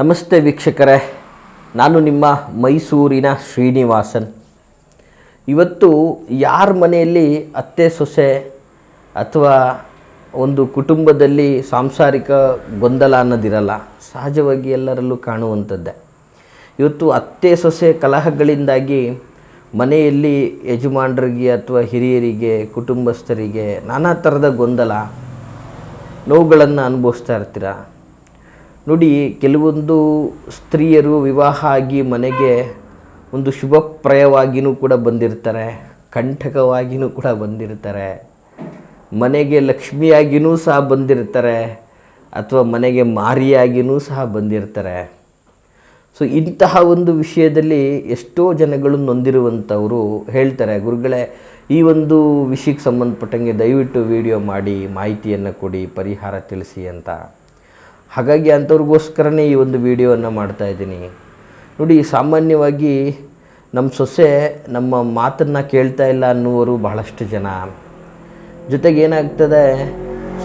ನಮಸ್ತೆ ವೀಕ್ಷಕರೇ, ನಾನು ನಿಮ್ಮ ಮೈಸೂರಿನ ಶ್ರೀನಿವಾಸನ್. ಇವತ್ತು ಯಾರ ಮನೆಯಲ್ಲಿ ಅತ್ತೆ, ಸೊಸೆ ಅಥವಾ ಒಂದು ಕುಟುಂಬದಲ್ಲಿ ಸಾಂಸಾರಿಕ ಗೊಂದಲ ಅನ್ನೋದಿರಲ್ಲ, ಸಹಜವಾಗಿ ಎಲ್ಲರಲ್ಲೂ ಕಾಣುವಂಥದ್ದೇ. ಇವತ್ತು ಅತ್ತೆ, ಸೊಸೆ ಕಲಹಗಳಿಂದಾಗಿ ಮನೆಯಲ್ಲಿ ಯಜಮಾನರಿಗೆ ಅಥವಾ ಹಿರಿಯರಿಗೆ, ಕುಟುಂಬಸ್ಥರಿಗೆ ನಾನಾ ಥರದ ಗೊಂದಲ, ನೋವುಗಳನ್ನು ಅನುಭವಿಸ್ತಾ ಇರ್ತೀರ? ನೋಡಿ, ಕೆಲವೊಂದು ಸ್ತ್ರೀಯರು ವಿವಾಹ ಆಗಿ ಮನೆಗೆ ಒಂದು ಶುಭಪ್ರಯವಾಗಿಯೂ ಕೂಡ ಬಂದಿರ್ತಾರೆ ಕಂಠಕವಾಗಿಯೂ ಕೂಡ ಬಂದಿರ್ತಾರೆ. ಮನೆಗೆ ಲಕ್ಷ್ಮಿಯಾಗಿಯೂ ಸಹ ಬಂದಿರ್ತಾರೆ, ಅಥವಾ ಮನೆಗೆ ಮಾರಿಯಾಗಿಯೂ ಸಹ ಬಂದಿರ್ತಾರೆ. ಸೊ ಇಂತಹ ಒಂದು ವಿಷಯದಲ್ಲಿ ಎಷ್ಟೋ ಜನಗಳು ನೊಂದಿರುವಂಥವರು ಹೇಳ್ತಾರೆ, ಗುರುಗಳೇ, ಈ ಒಂದು ವಿಷಯಕ್ಕೆ ಸಂಬಂಧಪಟ್ಟಂಗೆ ದಯವಿಟ್ಟು ವಿಡಿಯೋ ಮಾಡಿ, ಮಾಹಿತಿಯನ್ನು ಕೊಡಿ, ಪರಿಹಾರ ತಿಳಿಸಿ ಅಂತ. ಹಾಗಾಗಿ ಅಂಥವ್ರಿಗೋಸ್ಕರನೇ ಈ ಒಂದು ವಿಡಿಯೋವನ್ನು ಮಾಡ್ತಾ ಇದ್ದೀನಿ. ನೋಡಿ, ಸಾಮಾನ್ಯವಾಗಿ ನಮ್ಮ ಸೊಸೆ ನಮ್ಮ ಮಾತನ್ನು ಕೇಳ್ತಾ ಇಲ್ಲ ಅನ್ನುವರು ಬಹಳಷ್ಟು ಜನ. ಜೊತೆಗೆ ಏನಾಗ್ತದೆ,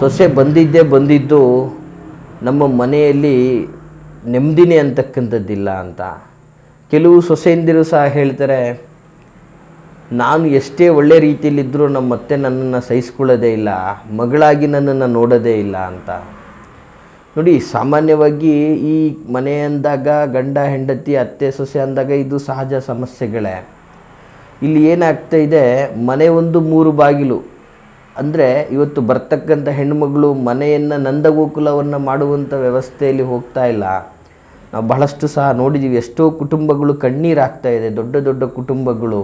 ಸೊಸೆ ಬಂದಿದ್ದೇ ಬಂದಿದ್ದು ನಮ್ಮ ಮನೆಯಲ್ಲಿ ನೆಮ್ಮದಿನೇ ಅಂತಕ್ಕಂಥದ್ದಿಲ್ಲ ಅಂತ. ಕೆಲವು ಸೊಸೆಯಿಂದಿರು ಸಹ ಹೇಳ್ತಾರೆ, ನಾನು ಎಷ್ಟೇ ಒಳ್ಳೆ ರೀತಿಯಲ್ಲಿದ್ದರೂ ನಮ್ಮ ಮತ್ತೆ ನನ್ನನ್ನು ಸಹಿಸ್ಕೊಳ್ಳೋದೇ ಇಲ್ಲ, ಮಗಳಾಗಿ ನನ್ನನ್ನು ನೋಡೋದೇ ಇಲ್ಲ ಅಂತ. ನೋಡಿ, ಸಾಮಾನ್ಯವಾಗಿ ಈ ಮನೆ ಅಂದಾಗ, ಗಂಡ, ಹೆಂಡತಿ, ಅತ್ತೆ, ಸೊಸೆ ಅಂದಾಗ ಇದು ಸಹಜ ಸಮಸ್ಯೆಗಳೇ. ಇಲ್ಲಿ ಏನಾಗ್ತಾ ಇದೆ, ಮನೆ ಒಂದು ಮೂರು ಬಾಗಿಲು. ಅಂದರೆ ಇವತ್ತು ಬರ್ತಕ್ಕಂಥ ಹೆಣ್ಣುಮಗಳು ಮನೆಯನ್ನು ನಂದಗೋಕುಲವನ್ನು ಮಾಡುವಂಥ ವ್ಯವಸ್ಥೆಯಲ್ಲಿ ಹೋಗ್ತಾ ಇಲ್ಲ. ನಾವು ಬಹಳಷ್ಟು ಸಹ ನೋಡಿದ್ದೀವಿ ಎಷ್ಟೋ ಕುಟುಂಬಗಳು ಕಣ್ಣೀರಾಗ್ತಾ ಇದೆ, ದೊಡ್ಡ ದೊಡ್ಡ ಕುಟುಂಬಗಳು.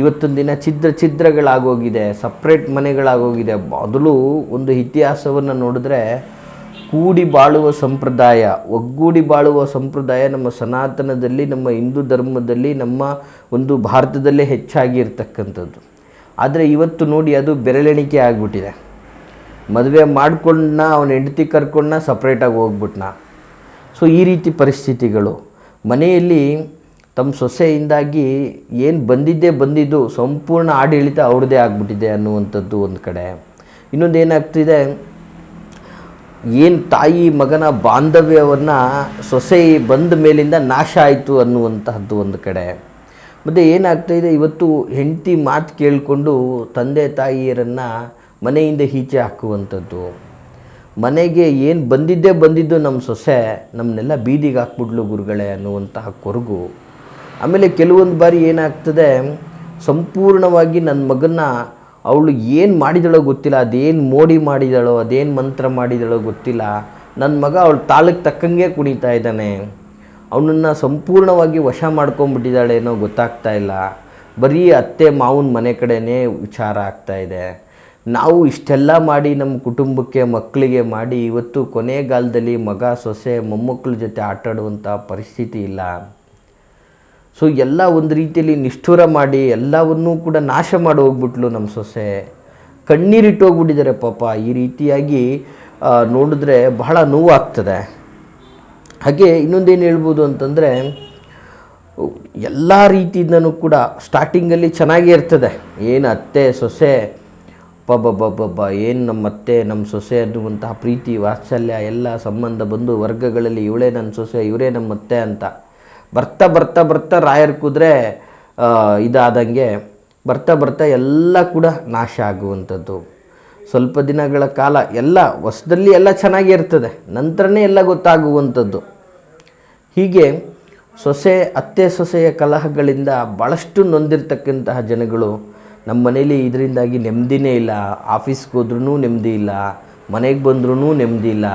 ಇವತ್ತೊಂದು ದಿನ ಛಿದ್ರ ಛಿದ್ರಗಳಾಗೋಗಿದೆ ಸಪ್ರೇಟ್ ಮನೆಗಳಾಗೋಗಿದೆ. ಮೊದಲು ಒಂದು ಇತಿಹಾಸವನ್ನು ನೋಡಿದ್ರೆ ಕೂಡಿ ಬಾಳುವ ಸಂಪ್ರದಾಯ, ಒಗ್ಗೂಡಿ ಬಾಳುವ ಸಂಪ್ರದಾಯ ನಮ್ಮ ಸನಾತನದಲ್ಲಿ, ನಮ್ಮ ಹಿಂದೂ ಧರ್ಮದಲ್ಲಿ, ನಮ್ಮ ಒಂದು ಭಾರತದಲ್ಲೇ ಹೆಚ್ಚಾಗಿ ಇರ್ತಕ್ಕಂಥದ್ದು ಆದರೆ ಇವತ್ತು ನೋಡಿ ಅದು ಬೆರಳೆಣಿಕೆ ಆಗಿಬಿಟ್ಟಿದೆ. ಮದುವೆ ಮಾಡ್ಕೊಂಡ್ನ, ಅವನ ಹೆಂಡತಿ ಕರ್ಕೊಂಡ್ನ ಸಪ್ರೇಟಾಗಿ ಹೋಗ್ಬಿಟ್ನ. ಸೊ ಈ ರೀತಿ ಪರಿಸ್ಥಿತಿಗಳು. ಮನೆಯಲ್ಲಿ ತಮ್ಮ ಸೊಸೆಯಿಂದಾಗಿ ಏನು ಬಂದಿದ್ದೇ ಬಂದಿದ್ದು ಸಂಪೂರ್ಣ ಆಡಳಿತ ಅವ್ರದ್ದೇ ಆಗ್ಬಿಟ್ಟಿದೆ ಅನ್ನುವಂಥದ್ದು ಒಂದು ಕಡೆ. ಇನ್ನೊಂದು ಏನಾಗ್ತಿದೆ? ಏನು ತಾಯಿ ಮಗನ ಬಾಂಧವ್ಯವನ್ನು ಸೊಸೆ ಬಂದ ಮೇಲಿಂದ ನಾಶ ಆಯಿತು ಅನ್ನುವಂತಹದ್ದು ಒಂದು ಕಡೆ. ಮತ್ತು ಏನಾಗ್ತಾಯಿದೆ ಇವತ್ತು ಹೆಂಡತಿ ಮಾತು ಕೇಳಿಕೊಂಡು ತಂದೆ ತಾಯಿಯರನ್ನು ಮನೆಯಿಂದ ಈಚೆ ಹಾಕುವಂಥದ್ದು. ಮನೆಗೆ ಏನು ಬಂದಿದ್ದೇ ಬಂದಿದ್ದು ನಮ್ಮ ಸೊಸೆ ನಮ್ಮನ್ನೆಲ್ಲ ಬೀದಿಗೆ ಹಾಕ್ಬಿಡ್ಲು ಗುರುಗಳೇ ಅನ್ನುವಂತಹ ಕೊರಗು. ಆಮೇಲೆ ಕೆಲವೊಂದು ಬಾರಿ ಏನಾಗ್ತದೆ, ಸಂಪೂರ್ಣವಾಗಿ ನನ್ನ ಮಗನ್ನ ಅವಳು ಏನು ಮಾಡಿದಳೋ ಗೊತ್ತಿಲ್ಲ, ಅದೇನು ಮೋಡಿ ಮಾಡಿದಳೋ, ಅದೇನು ಮಂತ್ರ ಮಾಡಿದಳೋ ಗೊತ್ತಿಲ್ಲ. ನನ್ನ ಮಗ ಅವಳು ತಾಳಕ್ಕೆ ತಕ್ಕಂಗೆ ಕುಣಿತಾ ಇದ್ದಾನೆ. ಅವನನ್ನು ಸಂಪೂರ್ಣವಾಗಿ ವಶ ಮಾಡ್ಕೊಂಬಿಟ್ಟಿದ್ದಾಳೇನೋ ಗೊತ್ತಾಗ್ತಾ ಇಲ್ಲ. ಬರೀ ಅತ್ತೆ ಮಾವನ ಮನೆ ಕಡೆನೇ ವಿಚಾರ ಆಗ್ತಾ ಇದೆ. ನಾವು ಇಷ್ಟೆಲ್ಲ ಮಾಡಿ ನಮ್ಮ ಕುಟುಂಬಕ್ಕೆ ಮಕ್ಕಳಿಗೆ ಮಾಡಿ ಇವತ್ತು ಕೊನೆಗಾಲದಲ್ಲಿ ಮಗ, ಸೊಸೆ, ಮೊಮ್ಮಕ್ಕಳ ಜೊತೆ ಆಟಾಡುವಂಥ ಪರಿಸ್ಥಿತಿ ಇಲ್ಲ. ಸೊ ಎಲ್ಲ ಒಂದು ರೀತಿಯಲ್ಲಿ ನಿಷ್ಠುರ ಮಾಡಿ ಎಲ್ಲವನ್ನೂ ಕೂಡ ನಾಶ ಮಾಡಿ ಹೋಗ್ಬಿಟ್ಲು ನಮ್ಮ ಸೊಸೆ. ಕಣ್ಣೀರಿಟ್ಟು ಹೋಗ್ಬಿಟ್ಟಿದ್ದಾರೆ ಪಾಪ. ಈ ರೀತಿಯಾಗಿ ನೋಡಿದ್ರೆ ಬಹಳ ನೋವಾಗ್ತದೆ. ಹಾಗೆ ಇನ್ನೊಂದೇನು ಹೇಳ್ಬೋದು ಅಂತಂದರೆ, ಎಲ್ಲ ರೀತಿಯಿಂದನೂ ಕೂಡ ಸ್ಟಾರ್ಟಿಂಗಲ್ಲಿ ಚೆನ್ನಾಗೇ ಇರ್ತದೆ. ಏನು ಅತ್ತೆ, ಸೊಸೆ ಪಬ್ಬಬ್ಬಬ್ಬ ಏನು ನಮ್ಮ ಅತ್ತೆ ನಮ್ಮ ಸೊಸೆ ಅನ್ನುವಂತಹ ಪ್ರೀತಿ, ವಾತ್ಸಲ್ಯ, ಎಲ್ಲ ಸಂಬಂಧ ಬಂದು, ವರ್ಗಗಳಲ್ಲಿ ಇವಳೇ ನನ್ನ ಸೊಸೆ, ಇವರೇ ನಮ್ಮ ಅತ್ತೆ ಅಂತ. ಬರ್ತಾ ಬರ್ತಾ ಬರ್ತಾ ರಾಯರ್ ಕುದ್ರೆ ಇದಾದಂಗೆ ಬರ್ತಾ ಬರ್ತಾ ಎಲ್ಲ ಕೂಡ ನಾಶ ಆಗುವಂಥದ್ದು. ಸ್ವಲ್ಪ ದಿನಗಳ ಕಾಲ ಎಲ್ಲ ಹೊಸದಲ್ಲಿ ಎಲ್ಲ ಚೆನ್ನಾಗೇ ಇರ್ತದೆ. ನಂತರನೇ ಎಲ್ಲ ಗೊತ್ತಾಗುವಂಥದ್ದು. ಹೀಗೆ ಸೊಸೆ, ಅತ್ತೆ ಸೊಸೆಯ ಕಲಹಗಳಿಂದ ಭಾಳಷ್ಟು ನೊಂದಿರ್ತಕ್ಕಂತಹ ಜನಗಳು ನಮ್ಮ ಮನೇಲಿ ಇದರಿಂದಾಗಿ ನೆಮ್ಮದಿನೇ ಇಲ್ಲ. ಆಫೀಸ್ಗೆ ಹೋದ್ರೂ ನೆಮ್ಮದಿ ಇಲ್ಲ. ಮನೆಗೆ ಬಂದ್ರೂ ನೆಮ್ಮದಿ ಇಲ್ಲ.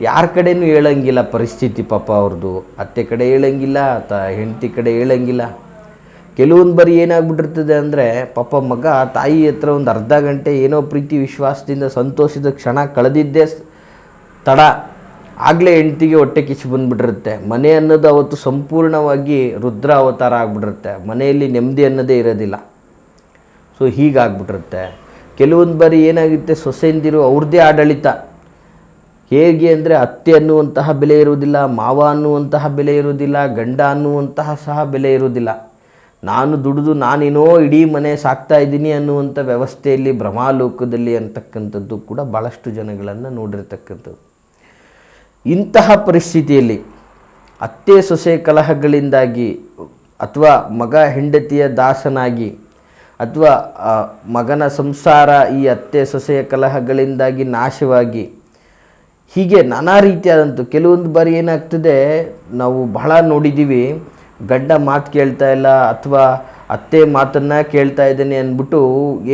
ಯಾರ ಕಡೆನೂ ಹೇಳಂಗಿಲ್ಲ ಪರಿಸ್ಥಿತಿ ಪಾಪ ಅವ್ರದ್ದು ಅತ್ತೆ ಕಡೆ ಹೇಳಂಗಿಲ್ಲ, ತ, ಹೆಂಡತಿ ಕಡೆ ಹೇಳಂಗಿಲ್ಲ. ಕೆಲವೊಂದು ಬಾರಿ ಏನಾಗ್ಬಿಟ್ಟಿರ್ತದೆ ಅಂದರೆ ಪಾಪ ಮಗ, ತಾಯಿ ಹತ್ರ ಒಂದು ಅರ್ಧ ಗಂಟೆ ಏನೋ ಪ್ರೀತಿ, ವಿಶ್ವಾಸದಿಂದ, ಸಂತೋಷದ ಕ್ಷಣ ಕಳೆದಿದ್ದೇ ತಡ. ಆಗಲೇ ಹೆಂಡ್ತಿಗೆ ಹೊಟ್ಟೆ ಕಿಚ್ಚು ಬಂದುಬಿಟ್ಟಿರುತ್ತೆ. ಮನೆ ಅನ್ನೋದು ಅವತ್ತು ಸಂಪೂರ್ಣವಾಗಿ ರುದ್ರ ಅವತಾರ ಆಗಿಬಿಟ್ಟಿರುತ್ತೆ. ಮನೆಯಲ್ಲಿ ನೆಮ್ಮದಿ ಅನ್ನೋದೇ ಇರೋದಿಲ್ಲ. ಸೊ ಹೀಗಾಗ್ಬಿಟ್ಟಿರುತ್ತೆ. ಕೆಲವೊಂದು ಬಾರಿ ಏನಾಗುತ್ತೆ, ಸೊಸೆಯಿಂದಿರು ಅವ್ರದ್ದೇ ಆಡಳಿತ. ಹೇಗೆ ಅಂದರೆ ಅತ್ತೆ ಅನ್ನುವಂತಹ ಬೆಲೆ ಇರುವುದಿಲ್ಲ, ಮಾವ ಅನ್ನುವಂತಹ ಬೆಲೆ ಇರುವುದಿಲ್ಲ, ಗಂಡ ಅನ್ನುವಂತಹ ಸಹ ಬೆಲೆ ಇರುವುದಿಲ್ಲ. ನಾನು ದುಡಿದು ನಾನೇನೋ ಇಡೀ ಮನೆ ಸಾಕ್ತಾ ಇದ್ದೀನಿ ಅನ್ನುವಂಥ ವ್ಯವಸ್ಥೆಯಲ್ಲಿ ಭ್ರಮಾಲೋಕದಲ್ಲಿ ಅಂತಕ್ಕಂಥದ್ದು ಕೂಡ ಭಾಳಷ್ಟು ಜನಗಳನ್ನು ನೋಡಿರ್ತಕ್ಕಂಥದ್ದು. ಇಂತಹ ಪರಿಸ್ಥಿತಿಯಲ್ಲಿ ಅತ್ತೆ ಸೊಸೆ ಕಲಹಗಳಿಂದಾಗಿ ಅಥವಾ ಮಗ ಹೆಂಡತಿಯ ದಾಸನಾಗಿ ಅಥವಾ ಮಗನ ಸಂಸಾರ ಈ ಅತ್ತೆ ಸೊಸೆಯ ಕಲಹಗಳಿಂದಾಗಿ ನಾಶವಾಗಿ ಹೀಗೆ ನಾನಾ ರೀತಿಯಾದಂಥ ಕೆಲವೊಂದು ಬಾರಿ ಏನಾಗ್ತದೆ, ನಾವು ಬಹಳ ನೋಡಿದ್ದೀವಿ ಗಂಡ ಮಾತು ಕೇಳ್ತಾ ಇಲ್ಲ ಅಥವಾ ಅತ್ತೆ ಮಾತನ್ನು ಕೇಳ್ತಾ ಇದ್ದೀನಿ ಅಂದ್ಬಿಟ್ಟು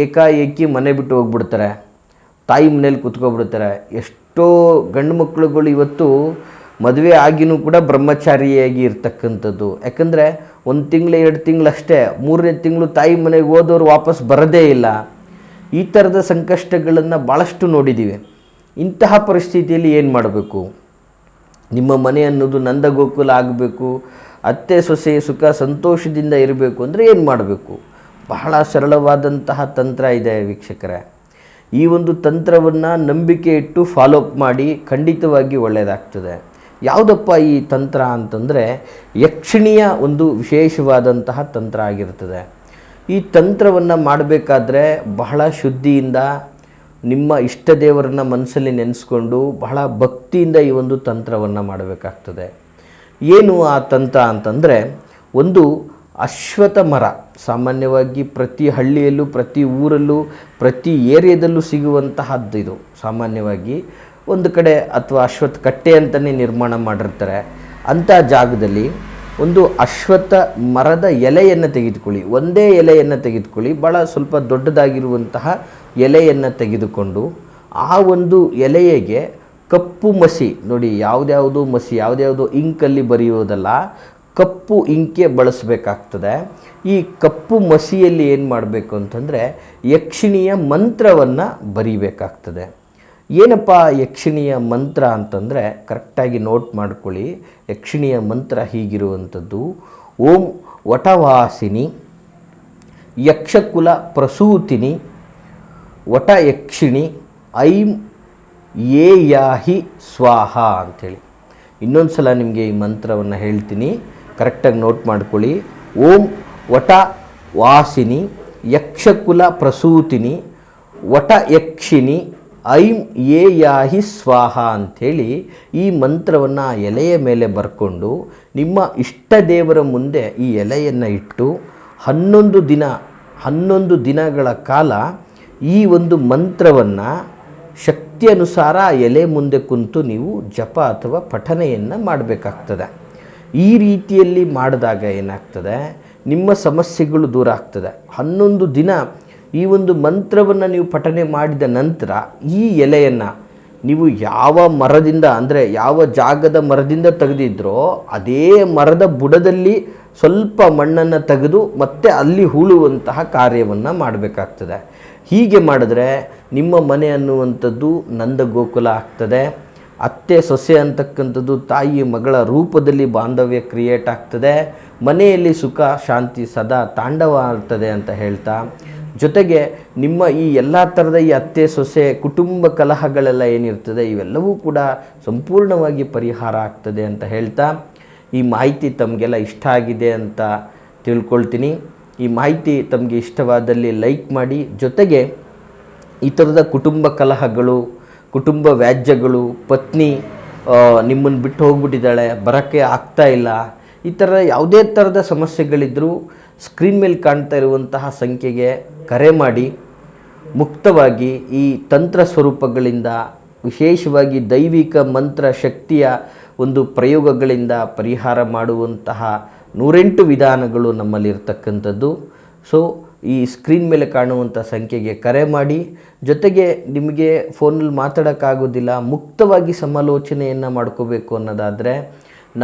ಏಕಾಏಕಿ ಮನೆ ಬಿಟ್ಟು ಹೋಗ್ಬಿಡ್ತಾರೆ, ತಾಯಿ ಮನೇಲಿ ಕೂತ್ಕೊಬಿಡ್ತಾರೆ. ಎಷ್ಟೋ ಗಂಡು ಮಕ್ಕಳುಗಳು ಇವತ್ತು ಮದುವೆ ಆಗಿನೂ ಕೂಡ ಬ್ರಹ್ಮಚಾರಿಯಾಗಿ ಇರ್ತಕ್ಕಂಥದ್ದು. ಯಾಕಂದರೆ ಒಂದು ತಿಂಗಳು, ಎರಡು ತಿಂಗಳಷ್ಟೇ ಮೂರನೇ ತಿಂಗಳು ತಾಯಿ ಮನೆಗೆ ಹೋದವರು ವಾಪಸ್ ಬರೋದೇ ಇಲ್ಲ. ಈ ಥರದ ಸಂಕಷ್ಟಗಳನ್ನು ಭಾಳಷ್ಟು ನೋಡಿದ್ದೀವಿ ಇಂತಹ ಪರಿಸ್ಥಿತಿಯಲ್ಲಿ ಏನು ಮಾಡಬೇಕು? ನಿಮ್ಮ ಮನೆ ಅನ್ನೋದು ನಂದ ಗೋಕುಲ ಆಗಬೇಕು, ಅತ್ತೆ, ಸೊಸೆ ಸುಖ, ಸಂತೋಷದಿಂದ ಇರಬೇಕು ಅಂದರೆ ಏನು ಮಾಡಬೇಕು? ಬಹಳ ಸರಳವಾದಂತಹ ತಂತ್ರ ಇದೆ ವೀಕ್ಷಕರೇ. ಈ ಒಂದು ತಂತ್ರವನ್ನು ನಂಬಿಕೆ ಇಟ್ಟು ಫಾಲೋ ಅಪ್ ಮಾಡಿ ಖಂಡಿತವಾಗಿ ಒಳ್ಳೆಯದಾಗ್ತದೆ ಯಾವುದಪ್ಪ ಈ ತಂತ್ರ ಅಂತಂದರೆ ಯಕ್ಷಿಣಿಯ ಒಂದು ವಿಶೇಷವಾದಂತಹ ತಂತ್ರ ಆಗಿರ್ತದೆ. ಈ ತಂತ್ರವನ್ನು ಮಾಡಬೇಕಾದ್ರೆ ಬಹಳ ಶುದ್ಧಿಯಿಂದ ನಿಮ್ಮ ಇಷ್ಟ ದೇವರನ್ನ ಮನಸ್ಸಲ್ಲಿ ನೆನೆಸ್ಕೊಂಡು ಬಹಳ ಭಕ್ತಿಯಿಂದ ಈ ಒಂದು ತಂತ್ರವನ್ನು ಮಾಡಬೇಕಾಗ್ತದೆ. ಏನು ಆ ತಂತ್ರ ಅಂತಂದರೆ ಒಂದು ಅಶ್ವಥ ಮರ, ಸಾಮಾನ್ಯವಾಗಿ ಪ್ರತಿ ಹಳ್ಳಿಯಲ್ಲೂ, ಪ್ರತಿ ಊರಲ್ಲೂ, ಪ್ರತಿ ಏರಿಯಾದಲ್ಲೂ ಸಿಗುವಂತಹದ್ದು ಇದು. ಸಾಮಾನ್ಯವಾಗಿ ಒಂದು ಕಡೆ ಅಥವಾ ಅಶ್ವತ್ಥ ಕಟ್ಟೆ ಅಂತಲೇ ನಿರ್ಮಾಣ ಮಾಡಿರ್ತಾರೆ. ಅಂಥ ಜಾಗದಲ್ಲಿ ಒಂದು ಅಶ್ವತ್ಥ ಮರದ ಎಲೆಯನ್ನು ತೆಗೆದುಕೊಳ್ಳಿ. ಒಂದೇ ಎಲೆಯನ್ನು ತೆಗೆದುಕೊಳ್ಳಿ. ಭಾಳ ಸ್ವಲ್ಪ ದೊಡ್ಡದಾಗಿರುವಂತಹ ಎಲೆಯನ್ನು ತೆಗೆದುಕೊಂಡು ಆ ಒಂದು ಎಲೆಯಗೆ ಕಪ್ಪು ಮಸಿ, ನೋಡಿ ಯಾವುದ್ಯಾವುದು ಮಸಿ, ಯಾವುದ್ಯಾವುದು ಇಂಕಲ್ಲಿ ಬರೆಯೋದಲ್ಲ, ಕಪ್ಪು ಇಂಕೆ ಬಳಸಬೇಕಾಗ್ತದೆ. ಈ ಕಪ್ಪು ಮಸಿಯಲ್ಲಿ ಏನು ಮಾಡಬೇಕು ಅಂತಂದರೆ ಯಕ್ಷಿಣಿಯ ಮಂತ್ರವನ್ನು ಬರೀಬೇಕಾಗ್ತದೆ. ಏನಪ್ಪ ಯಕ್ಷಿಣಿಯ ಮಂತ್ರ ಅಂತಂದರೆ ಕರೆಕ್ಟಾಗಿ ನೋಟ್ ಮಾಡ್ಕೊಳ್ಳಿ. ಯಕ್ಷಿಣಿಯ ಮಂತ್ರ ಹೀಗಿರುವಂಥದ್ದು. ಓಂ ವಟವಾಸಿನಿ, ಯಕ್ಷಕುಲ ಪ್ರಸೂತಿನಿ, ವಟ ಯಕ್ಷಿಣಿ, ಐಂ ಏ ಯಾಹಿ ಸ್ವಾಹ ಅಂಥೇಳಿ. ಇನ್ನೊಂದು ಸಲ ನಿಮಗೆ ಈ ಮಂತ್ರವನ್ನು ಹೇಳ್ತೀನಿ. ಕರೆಕ್ಟಾಗಿ ನೋಟ್ ಮಾಡ್ಕೊಳ್ಳಿ. ಓಂ ವಟ ವಾಸಿನಿ ಯಕ್ಷಕುಲ ಪ್ರಸೂತಿನಿ, ವಟ ಯಕ್ಷಿಣಿ ಐಂ ಏ ಯಾಹಿ ಸ್ವಾಹ ಅಂಥೇಳಿ ಈ ಮಂತ್ರವನ್ನು ಎಲೆಯ ಮೇಲೆ ಬರ್ಕೊಂಡು ನಿಮ್ಮ ಇಷ್ಟ ದೇವರ ಮುಂದೆ ಈ ಎಲೆಯನ್ನು ಇಟ್ಟು ಹನ್ನೊಂದು ದಿನ, ಹನ್ನೊಂದು ದಿನಗಳ ಕಾಲ ಈ ಒಂದು ಮಂತ್ರವನ್ನು ಶಕ್ತಿಯನುಸಾರ ಎಲೆ ಮುಂದೆ ಕುಂತು ನೀವು ಜಪ ಅಥವಾ ಪಠನೆಯನ್ನು ಮಾಡಬೇಕಾಗ್ತದೆ. ಈ ರೀತಿಯಲ್ಲಿ ಮಾಡಿದಾಗ ಏನಾಗ್ತದೆ? ನಿಮ್ಮ ಸಮಸ್ಯೆಗಳು ದೂರ ಆಗ್ತದೆ. ಹನ್ನೊಂದು ದಿನ ಈ ಒಂದು ಮಂತ್ರವನ್ನು ನೀವು ಪಠನೆ ಮಾಡಿದ ನಂತರ ಈ ಎಲೆಯನ್ನು ನೀವು ಯಾವ ಮರದಿಂದ ಅಂದರೆ ಯಾವ ಜಾಗದ ಮರದಿಂದ ತೆಗೆದಿದ್ರೋ ಅದೇ ಮರದ ಬುಡದಲ್ಲಿ ಸ್ವಲ್ಪ ಮಣ್ಣನ್ನು ತೆಗೆದು ಮತ್ತೆ ಅಲ್ಲಿ ಹೂಳುವಂತಹ ಕಾರ್ಯವನ್ನು ಮಾಡಬೇಕಾಗ್ತದೆ. ಹೀಗೆ ಮಾಡಿದ್ರೆ ನಿಮ್ಮ ಮನೆ ಅನ್ನುವಂಥದ್ದು ನಂದ ಗೋಕುಲ ಆಗ್ತದೆ. ಅತ್ತೆ ಸೊಸೆ ಅಂತಕ್ಕಂಥದ್ದು ತಾಯಿ ಮಗಳ ರೂಪದಲ್ಲಿ ಬಾಂಧವ್ಯ ಕ್ರಿಯೇಟ್ ಆಗ್ತದೆ. ಮನೆಯಲ್ಲಿ ಸುಖ, ಶಾಂತಿ ಸದಾ ತಾಂಡವ ಆಗ್ತದೆ ಅಂತ ಹೇಳ್ತಾ ಜೊತೆಗೆ ನಿಮ್ಮ ಈ ಎಲ್ಲ ಥರದ ಈ ಅತ್ತೆ, ಸೊಸೆ, ಕುಟುಂಬ ಕಲಹಗಳೆಲ್ಲ ಏನಿರ್ತದೆ, ಇವೆಲ್ಲವೂ ಕೂಡ ಸಂಪೂರ್ಣವಾಗಿ ಪರಿಹಾರ ಆಗ್ತದೆ ಅಂತ ಹೇಳ್ತಾ ಈ ಮಾಹಿತಿ ತಮಗೆಲ್ಲ ಇಷ್ಟ ಆಗಿದೆ ಅಂತ ತಿಳ್ಕೊಳ್ತೀನಿ. ಈ ಮಾಹಿತಿ ತಮಗೆ ಇಷ್ಟವಾದಲ್ಲಿ ಲೈಕ್ ಮಾಡಿ, ಜೊತೆಗೆ ಈ ಥರದ ಕುಟುಂಬ ಕಲಹಗಳು, ಕುಟುಂಬ ವ್ಯಾಜ್ಯಗಳು, ಪತ್ನಿ ನಿಮ್ಮನ್ನು ಬಿಟ್ಟು ಹೋಗ್ಬಿಟ್ಟಿದ್ದಾಳೆ, ಬರೋಕ್ಕೆ ಆಗ್ತಾ ಇಲ್ಲ, ಈ ಥರ ಯಾವುದೇ ಥರದ ಸಮಸ್ಯೆಗಳಿದ್ದರೂ ಸ್ಕ್ರೀನ್ ಮೇಲೆ ಕಾಣ್ತಾ ಇರುವಂತಹ ಸಂಖ್ಯೆಗೆ ಕರೆ ಮಾಡಿ, ಮುಕ್ತವಾಗಿ ಈ ತಂತ್ರ ಸ್ವರೂಪಗಳಿಂದ, ವಿಶೇಷವಾಗಿ ದೈವಿಕ ಮಂತ್ರ ಶಕ್ತಿಯ ಒಂದು ಪ್ರಯೋಗಗಳಿಂದ ಪರಿಹಾರ ಮಾಡುವಂತಹ ನೂರೆಂಟು ವಿಧಾನಗಳು ನಮ್ಮಲ್ಲಿರ್ತಕ್ಕಂಥದ್ದು. ಸೊ ಈ ಸ್ಕ್ರೀನ್ ಮೇಲೆ ಕಾಣುವಂಥ ಸಂಖ್ಯೆಗೆ ಕರೆ ಮಾಡಿ, ಜೊತೆಗೆ ನಿಮಗೆ ಫೋನಲ್ಲಿ ಮಾತಾಡೋಕ್ಕಾಗೋದಿಲ್ಲ, ಮುಕ್ತವಾಗಿ ಸಮಾಲೋಚನೆಯನ್ನು ಮಾಡ್ಕೋಬೇಕು ಅನ್ನೋದಾದರೆ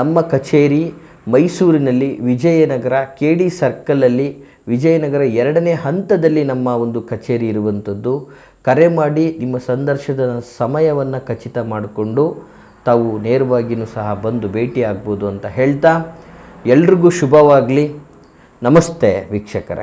ನಮ್ಮ ಕಚೇರಿ ಮೈಸೂರಿನಲ್ಲಿ ವಿಜಯನಗರ ಕೆ ಡಿ ಸರ್ಕಲಲ್ಲಿ ವಿಜಯನಗರ ಎರಡನೇ ಹಂತದಲ್ಲಿ ನಮ್ಮ ಒಂದು ಕಚೇರಿ ಇರುವಂಥದ್ದು. ಕರೆ ಮಾಡಿ ನಿಮ್ಮ ಸಂದರ್ಶನದ ಸಮಯವನ್ನು ಖಚಿತ ಮಾಡಿಕೊಂಡು ತಾವು ನೇರವಾಗಿಯೂ ಸಹ ಬಂದು ಭೇಟಿ ಆಗ್ಬೋದು ಅಂತ ಹೇಳ್ತಾ. ಎಲ್ರಿಗೂ ಶುಭವಾಗಲಿ. ನಮಸ್ತೆ ವೀಕ್ಷಕರೇ.